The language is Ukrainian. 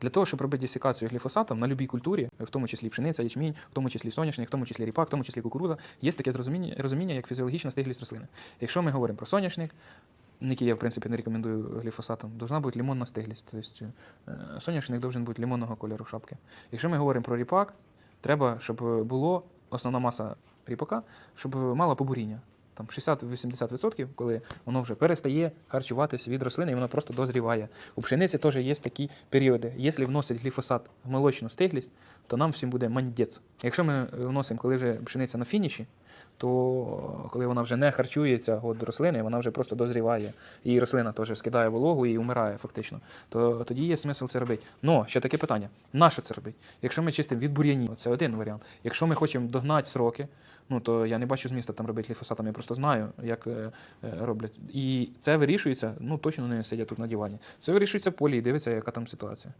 Для того, щоб робити десикацію гліфосатом на будь-якій культурі, в тому числі пшениця, ячмінь, в тому числі соняшник, в тому числі ріпак, в тому числі кукуруза, є таке розуміння як фізіологічна стиглість рослини. Якщо ми говоримо про соняшник, який я в принципі не рекомендую гліфосатом, должна бути лимонна стиглість. Тобто е, соняшник должен бути лимонного кольору шапки. Якщо ми говоримо про ріпак, треба, щоб було основна маса ріпака, щоб мала побуріння. Там 60-80%, коли воно вже перестає харчуватися від рослини, і воно просто дозріває. У пшениці теж є такі періоди. Якщо вносять гліфосат в молочну стиглість, то нам всім буде мандець. Якщо ми вносимо, коли вже пшениця на фініші, то коли вона вже не харчується від рослини, вона вже просто дозріває, і рослина теж скидає вологу і вмирає фактично, то тоді є смисл це робити. Но ще таке питання: на що це робити? Якщо ми чистимо від бур'янів, це один варіант. Якщо ми хочемо догнати сроки, ну то я не бачу зміста там робити ліфосатом, я просто знаю, як е, е, роблять. І це вирішується, ну точно не сидять тут на дивані. Це вирішується в полі і дивиться, яка там ситуація.